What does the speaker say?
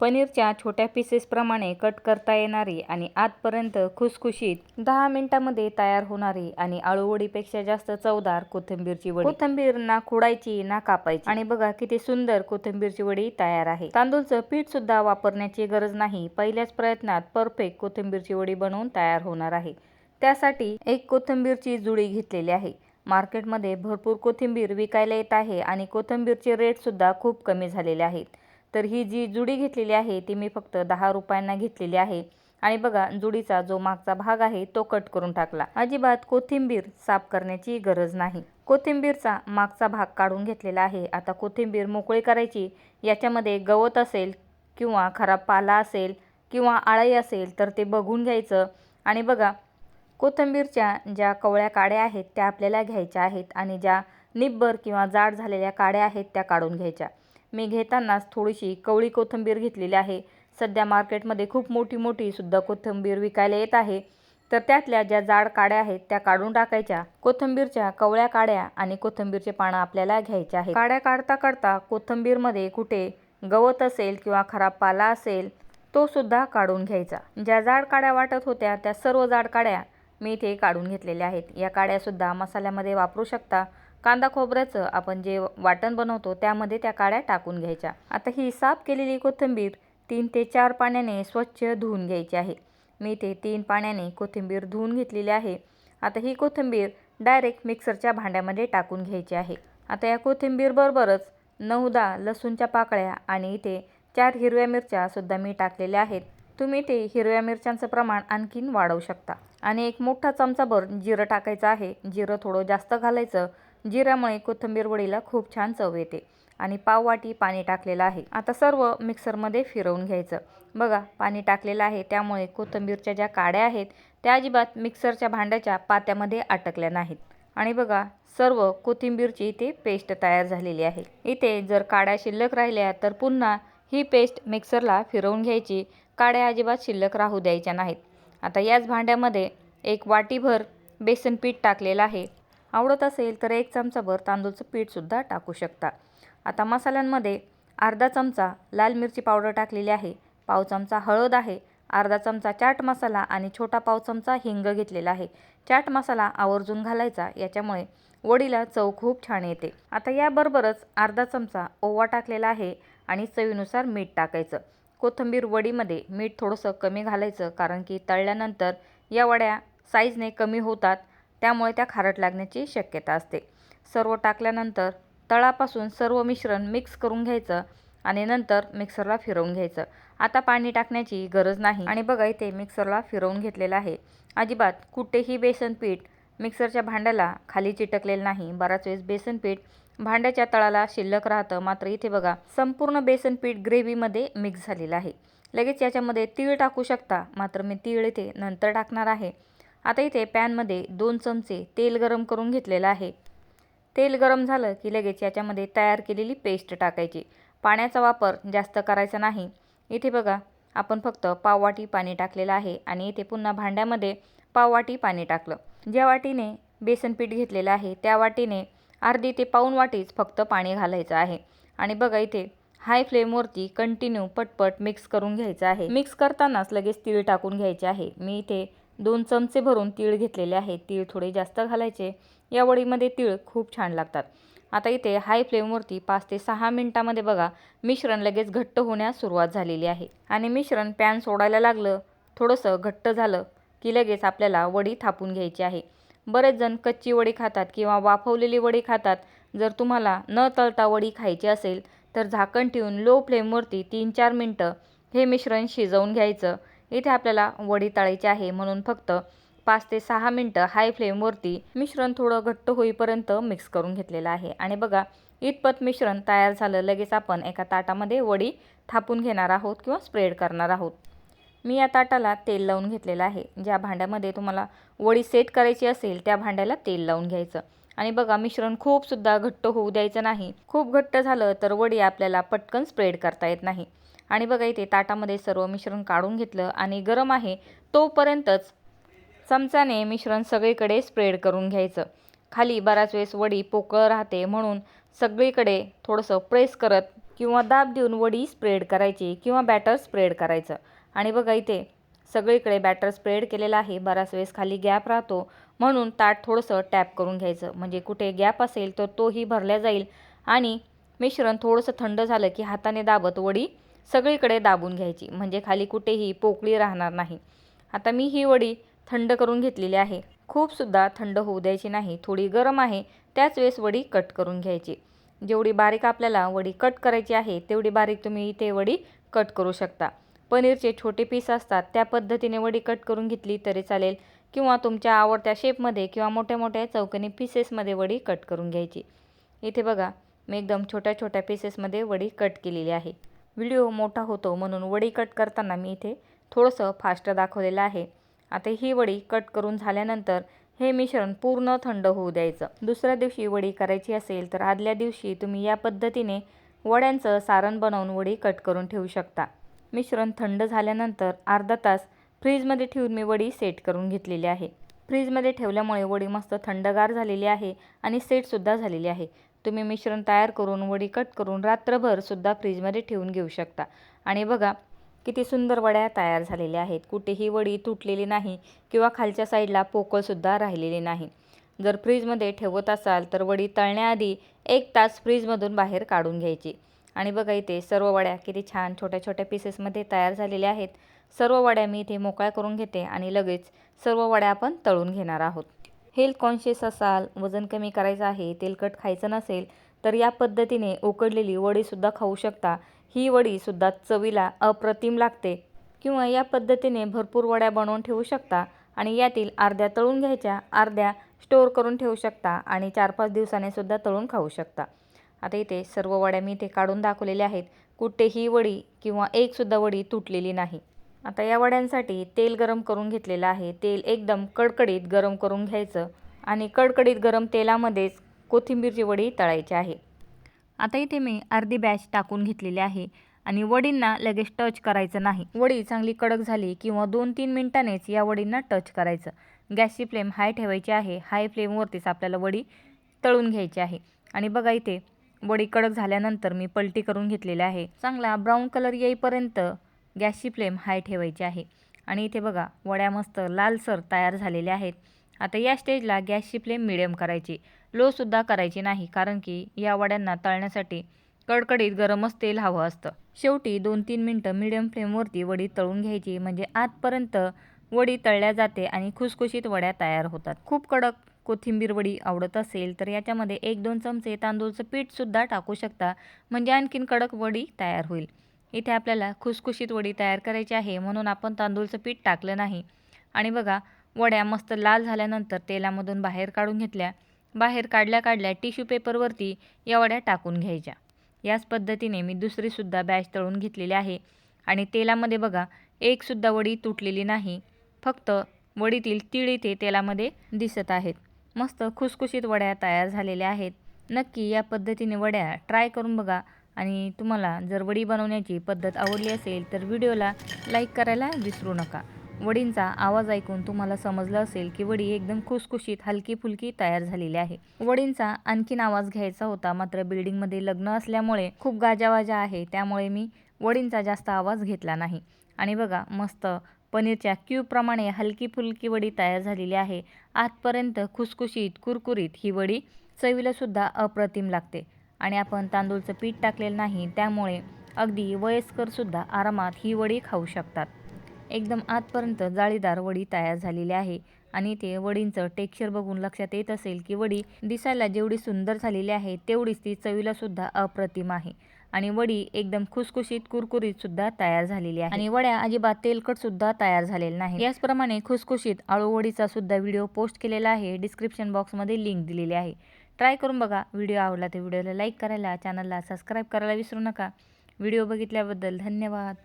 पनीरच्या छोट्या पीसेसप्रमाणे कट करता येणारी आणि आतपर्यंत खुसखुशीत दहा मिनिटांमध्ये तयार होणारी आणि आळूवडीपेक्षा जास्त चवदार कोथिंबीरची वडी. कोथिंबीर ना खुडायची ना कापायची. आणि बघा किती सुंदर कोथिंबीरची वडी तयार आहे. तांदूळचं पीठ सुद्धा वापरण्याची गरज नाही. पहिल्याच प्रयत्नात परफेक्ट कोथिंबीरची वडी बनवून तयार होणार आहे. त्यासाठी एक कोथिंबीरची जुडी घेतलेली आहे. मार्केटमध्ये भरपूर कोथिंबीर विकायला येत आहे आणि कोथिंबीरचे रेटसुद्धा खूप कमी झालेले आहेत. तर ही जी जुडी घेतलेली आहे ती मी फक्त दहा रुपयांना घेतलेली आहे. आणि बघा जुडीचा जो मागचा भाग आहे तो कट करून टाकला. अजिबात कोथिंबीर साफ करण्याची गरज नाही. कोथिंबीरचा मागचा भाग काढून घेतलेला आहे. आता कोथिंबीर मोकळी करायची. याच्यामध्ये गवत असेल किंवा खराब पाला असेल किंवा आळई असेल तर ते बघून घ्यायचं. आणि बघा कोथिंबीरच्या ज्या कवळ्या काड्या आहेत त्या आपल्याला घ्यायच्या आहेत. आणि ज्या निब्बर किंवा जाड झालेल्या काड्या आहेत त्या काढून घ्यायच्या. मी घेतानाच थोडीशी कवळी कोथिंबीर घेतलेली आहे. सध्या मार्केटमध्ये खूप मोठी मोठी सुद्धा कोथिंबीर विकायला येत आहे. तर त्यातल्या ज्या जाड काड्या आहेत त्या काढून टाकायच्या. कोथिंबीरच्या कवळ्या काड्या आणि कोथिंबीरचे पानं आपल्याला घ्यायचे आहे काड्या काढता काढता कोथंबीरमध्ये कुठे गवत असेल किंवा खराब पाला असेल तो सुद्धा काढून घ्यायचा. ज्या जाड काड्या वाटत होत्या त्या सर्व जाड काड्या मी इथे काढून घेतलेल्या आहेत. या काड्यासुद्धा मसाल्यामध्ये वापरू शकता. कांदा खोबऱ्याचं आपण जे वाटण बनवतो त्यामध्ये त्या काड्या टाकून घ्यायच्या. आता ही साफ केलेली कोथिंबीर तीन ते चार पाण्याने स्वच्छ धुवून घ्यायची आहे. मी ते तीन पाण्याने कोथिंबीर धुवून घेतलेली आहे. आता ही कोथिंबीर डायरेक्ट मिक्सरच्या भांड्यामध्ये टाकून घ्यायची आहे. आता या कोथिंबीरबरोबरच नऊ दहा लसूणच्या पाकळ्या आणि इथे चार हिरव्या मिरच्यासुद्धा मी टाकलेल्या आहेत. तुम्ही ते हिरव्या मिरच्यांचं प्रमाण आणखीन वाढवू शकता. आणि एक मोठा चमचाभर जिरं टाकायचं आहे. जिरं थोडं जास्त घालायचं. जिऱ्यामुळे कोथिंबीर वडीला खूप छान चव येते आणि पाववाटी पाणी टाकलेलं आहे. आता सर्व मिक्सरमध्ये फिरवून घ्यायचं. बघा पाणी टाकलेलं आहे त्यामुळे कोथिंबीरच्या ज्या काड्या आहेत त्या अजिबात मिक्सरच्या भांड्याच्या पात्यामध्ये अटकल्या नाहीत. आणि बघा सर्व कोथिंबीरची इथे पेस्ट तयार झालेली आहे. इथे जर काड्या शिल्लक राहिल्या तर पुन्हा ही पेस्ट मिक्सरला फिरवून घ्यायची. काड्या अजिबात शिल्लक राहू द्यायच्या नाहीत. आता याच भांड्यामध्ये एक वाटीभर बेसन पीठ टाकलेलं आहे. आवडत असेल तर एक चमचाभर तांदूळचं पीठसुद्धा टाकू शकता. आता मसाल्यांमध्ये अर्धा चमचा लाल मिरची पावडर टाकलेली आहे. पाव चमचा हळद आहे. अर्धा चमचा चाट मसाला आणि छोटा पाव चमचा हिंग घेतलेला आहे. चाट मसाला आवर्जून घालायचा याच्यामुळे वडीला चव खूप छान येते. आता याबरोबरच अर्धा चमचा ओवा टाकलेला आहे आणि चवीनुसार मीठ टाकायचं. कोथिंबीर वडीमध्ये मीठ थोडंसं कमी घालायचं कारण की तळल्यानंतर या वड्या साईजने कमी होतात. त्यामुळे त्या खारट लागण्याची शक्यता असते. सर्व टाकल्यानंतर तळापासून सर्व मिश्रण मिक्स करून घ्यायचं आणि नंतर मिक्सरला फिरवून घ्यायचं. आता पाणी टाकण्याची गरज नाही. आणि बघा इथे मिक्सरला फिरवून घेतलेलं आहे. अजिबात कुठेही बेसन पीठ मिक्सरच्या भांड्याला खाली चिटकलेलं नाही. बराच वेळेस बेसन पीठ भांड्याच्या तळाला शिल्लक राहतं. मात्र इथे बघा संपूर्ण बेसन पीठ ग्रेव्हीमध्ये मिक्स झालेलं आहे. लगेच याच्यामध्ये तीळ टाकू शकता. मात्र मी तीळ इथे नंतर टाकणार आहे. आता इथे पॅनमध्ये दोन चमचे तेल गरम करून घेतलेलं आहे. तेल गरम झालं की लगेच याच्यामध्ये तयार केलेली पेस्ट टाकायची. पाण्याचा वापर जास्त करायचा नाही. इथे बघा आपण फक्त पाववाटी पाणी टाकलेलं आहे आणि इथे पुन्हा भांड्यामध्ये पाववाटी पाणी टाकलं. ज्या वाटीने बेसन पीठ घेतलेलं आहे त्या वाटीने अर्धी ते पाऊन वाटीच फक्त पाणी घालायचं आहे. आणि बघा इथे हाय फ्लेमवरती कंटिन्यू पटपट मिक्स करून घ्यायचं आहे. मिक्स करतानाच लगेच तीळ टाकून घ्यायचे आहे. मी इथे दोन चमचे भरून तीळ घेतलेले आहे. तीळ थोडे जास्त घालायचे. या वडीमध्ये तीळ खूप छान लागतात. आता इथे हाय फ्लेमवरती पाच ते सहा मिनटामध्ये बघा मिश्रण लगेच घट्ट होण्यास सुरुवात झालेली आहे. आणि मिश्रण पॅन सोडायला लागलं थोडंसं घट्ट झालं की लगेच आपल्याला वडी थापून घ्यायची आहे. बरेच जण कच्ची वडी खातात किंवा वाफवलेली वडी खातात. जर तुम्हाला न तळता वडी खायची असेल तर झाकण ठेवून लो फ्लेमवरती तीन चार मिनटं हे मिश्रण शिजवून घ्यायचं. इथे आपल्याला वडी तळायची आहे. म्हणून फक्त पाच ते सहा मिनटं हाय फ्लेमवरती मिश्रण थोडं घट्ट होईपर्यंत मिक्स करून घेतलेलं आहे. आणि बघा इतपत मिश्रण तयार झालं. लगेच आपण एका ताटामध्ये वडी थापून घेणार आहोत किंवा स्प्रेड करणार आहोत. मी या ताटाला तेल लावून घेतलेलं आहे. ज्या भांड्यामध्ये तुम्हाला वडी सेट करायची असेल त्या भांड्याला तेल लावून घ्यायचं. आणि बघा मिश्रण खूपसुद्धा घट्ट होऊ द्यायचं नाही. खूप घट्ट झालं तर वडी आपल्याला पटकन स्प्रेड करता येत नाही. आणि बघा इथे ताटामध्ये सर्व मिश्रण काढून घेतलं आणि गरम आहे तोपर्यंतच चमच्याने मिश्रण सगळीकडे स्प्रेड करून घ्यायचं. खाली बराच वेळेस वडी पोकळ राहते म्हणून सगळीकडे थोडंसं प्रेस करत किंवा दाब देऊन वडी स्प्रेड करायची किंवा बॅटर स्प्रेड करायचं. आणि बघा इथे सगळीकडे बॅटर स्प्रेड केलेलं आहे. बराच वेळेस खाली गॅप राहतो म्हणून ताट थोडंसं टॅप करून घ्यायचं. म्हणजे कुठे गॅप असेल तर तोही भरला जाईल आणि मिश्रण थोडंसं थंड झालं की हाताने दाबत वडी सगळीकडे दाबून घ्यायची. म्हणजे खाली कुठेही पोकळी राहणार नाही. आता मी ही वडी थंड करून घेतलेली आहे. खूपसुद्धा थंड होऊ द्यायची नाही. थोडी गरम आहे त्याच वेळेस वडी कट करून घ्यायची. जेवढी बारीक आपल्याला वडी कट करायची आहे तेवढी बारीक तुम्ही इथे वडी कट करू शकता. पनीरचे छोटे पीस असतात त्या पद्धतीने वडी कट करून घेतली तरी चालेल. किंवा तुमच्या आवडत्या शेपमध्ये किंवा मोठ्या मोठ्या चौकनी पीसेसमध्ये वडी कट करून घ्यायची. इथे बघा मी एकदम छोट्या छोट्या पीसेसमध्ये वडी कट केलेली आहे. व्हिडिओ मोठा होतो म्हणून वडी कट करताना मी इथे थोडंसं फास्ट दाखवलेलं आहे. आता ही वडी कट करून झाल्यानंतर हे मिश्रण पूर्ण थंड होऊ द्यायचं. दुसऱ्या दिवशी वडी करायची असेल तर आदल्या दिवशी तुम्ही या पद्धतीने वड्यांचं सारण बनवून वडी कट करून ठेवू शकता. मिश्रण थंड झाल्यानंतर अर्धा तास फ्रीजमध्ये ठेवून मी वडी सेट करून घेतलेली आहे. फ्रीजमध्ये ठेवल्यामुळे वडी मस्त थंडगार झालेली आहे आणि सेटसुद्धा झालेली आहे. तुम्ही मिश्रण तयार करून वडी कट करून रात्रभर सुद्धा फ्रीजमध्ये ठेवून घेऊ शकता. आणि बघा किती सुंदर वड्या तयार झालेल्या आहेत. कुठेही वडी तुटलेली नाही किंवा खालच्या साईडला पोकळसुद्धा राहिलेली नाही. जर फ्रीजमध्ये ठेवत असाल तर वडी तळण्याआधी एक तास फ्रीजमधून बाहेर काढून घ्यायची. आणि बघा इथे सर्व वड्या किती छान छोट्या छोट्या पीसेसमध्ये तयार झालेल्या आहेत. सर्व वड्या मी इथे मोकळ्या करून घेते आणि लगेच सर्व वड्या आपण तळून घेणार आहोत. हेल्थ कॉन्शियस असाल वजन कमी करायचं आहे तेलकट खायचं नसेल तर या पद्धतीने उकडलेली वडीसुद्धा खाऊ शकता. ही वडीसुद्धा चवीला अप्रतिम लागते. किंवा या पद्धतीने भरपूर वड्या बनवून ठेवू शकता आणि यातील अर्ध्या तळून घ्यायच्या अर्ध्या स्टोअर करून ठेवू शकता आणि चार पाच दिवसाने सुद्धा तळून खाऊ शकता. आता इथे सर्व वड्या मी इथे काढून दाखवलेल्या आहेत. कुठेही वडी किंवा एकसुद्धा वडी तुटलेली नाही. आता या वड्यांसाठी तेल गरम करून घेतलेलं आहे. तेल एकदम कडकडीत गरम करून घ्यायचं आणि कडकडीत गरम तेलामध्येच कोथिंबीरची वडी तळायची आहे. आता इथे मी अर्धी बॅच टाकून घेतलेली आहे आणि वडींना लगेच टच करायचं नाही. वडी चांगली कडक झाली किंवा दोन तीन मिनटानेच या वडींना टच करायचं. गॅसची फ्लेम हाय ठेवायची आहे. हाय फ्लेमवरतीच आपल्याला वडी तळून घ्यायची आहे. आणि बघा इथे वडी कडक झाल्यानंतर मी पलटी करून घेतलेली आहे. चांगला ब्राऊन कलर येईपर्यंत गॅसची फ्लेम हाय ठेवायची आहे. आणि इथे बघा वड्या मस्त लालसर तयार झालेल्या आहेत. आता या स्टेजला गॅसची फ्लेम मिडियम करायची. लोसुद्धा करायची नाही कारण की या वड्यांना तळण्यासाठी कडकडीत गरमच तेल हवं असतं. शेवटी दोन तीन मिनटं मिडियम फ्लेमवरती वडी तळून घ्यायची म्हणजे आतपर्यंत वडी तळल्या जाते आणि खुसखुशीत वड्या तयार होतात. खूप कडक कोथिंबीर वडी आवडत असेल तर याच्यामध्ये एक दोन चमचे तांदूळचं पीठसुद्धा टाकू शकता म्हणजे आणखीन कडक वडी तयार होईल. इथे आपल्याला खुसखुशीत वडी तयार करायची आहे. म्हणून आपण तांदूळचं पीठ टाकलं नाही. आणि बघा वड्या मस्त लाल झाल्यानंतर तेलामधून बाहेर काढून घेतल्या. बाहेर काढल्या काढल्या टिश्यू पेपरवरती या वड्या टाकून घ्यायच्या. याच पद्धतीने मी दुसरीसुद्धा बॅच तळून घेतलेली आहे. आणि तेलामध्ये बघा एकसुद्धा वडी तुटलेली नाही. फक्त वडीतील तीळ इथे तेलामध्ये दिसत आहेत. मस्त खुसखुशीत वड्या तयार झालेल्या आहेत. नक्की या पद्धतीने वड्या ट्राय करून बघा. आणि तुम्हाला जर वडी बनवण्याची पद्धत आवडली असेल तर व्हिडिओला लाईक करायला विसरू नका. वडींचा आवाज ऐकून तुम्हाला समजलं असेल की वडी एकदम खुसखुशीत हलकी फुलकी तयार झालेली आहे. वडींचा आणखीन आवाज घ्यायचा होता मात्र बिल्डिंगमध्ये लग्न असल्यामुळे खूप गाजावाजा आहे त्यामुळे मी वडींचा जास्त आवाज घेतला नाही. आणि बघा मस्त पनीरच्या क्यूबप्रमाणे हलकी फुलकी वडी तयार झालेली आहे. आतपर्यंत खुसखुशीत कुरकुरीत ही वडी चवीलासुद्धा अप्रतिम लागते. आणि आपण तांदूळचं पीठ टाकलेलं नाही त्यामुळे अगदी वयस्करसुद्धा आरामात ही वडी खाऊ शकतात. एकदम आतपर्यंत जाळीदार वडी तयार झालेली आहे आणि ते वडींचं टेक्स्चर बघून लक्षात येत असेल की वडी दिसायला जेवढी सुंदर झालेली आहे तेवढीच ती चवीलासुद्धा अप्रतिम आहे. आणि वडी एकदम खुसखुशीत कुरकुरीतसुद्धा तयार झालेली आहे. आणि वड्या अजिबात तेलकटसुद्धा तयार झालेल्या नाही याचप्रमाणे खुसखुशीत आळू वडीचा सुद्धा व्हिडिओ पोस्ट केलेला आहे. डिस्क्रिप्शन बॉक्समध्ये लिंक दिलेली आहे. ट्राय करून बघा. व्हिडिओ आवडला तर व्हिडिओला लाईक करायला चॅनलला सबस्क्राईब करायला विसरू नका. व्हिडिओ बघितल्याबद्दल धन्यवाद.